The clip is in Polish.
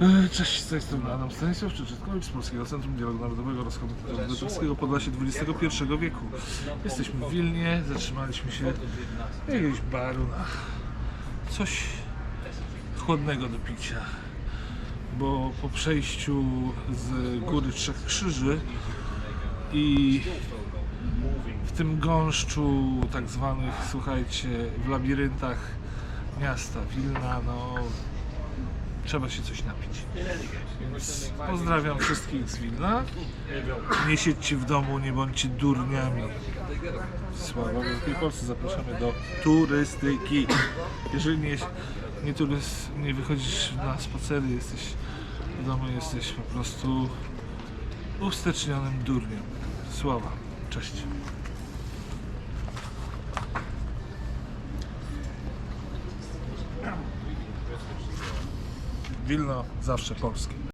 E, Cześć, z tej Adam Stanisław Czyczytkowicz z Polskiego Centrum Dialogu Narodowego oraz Komitetu Obywatelskiego Podlasie XXI wieku. Jesteśmy w Wilnie, zatrzymaliśmy się w jakiegoś baru na coś chłodnego do picia, bo po przejściu z Góry Trzech Krzyży i w tym gąszczu tak zwanych, słuchajcie, w labiryntach miasta Wilna, no trzeba się coś napić. Więc pozdrawiam wszystkich z Wilna. Nie siedźcie w domu, nie bądźcie durniami. Sława Wielkiej Polsce. Zapraszamy do turystyki. Jeżeli nie, nie, turys, nie wychodzisz na spacery, jesteś w domu, jesteś po prostu ustecznionym durniem. Sława. Cześć. Wilno zawsze polskie.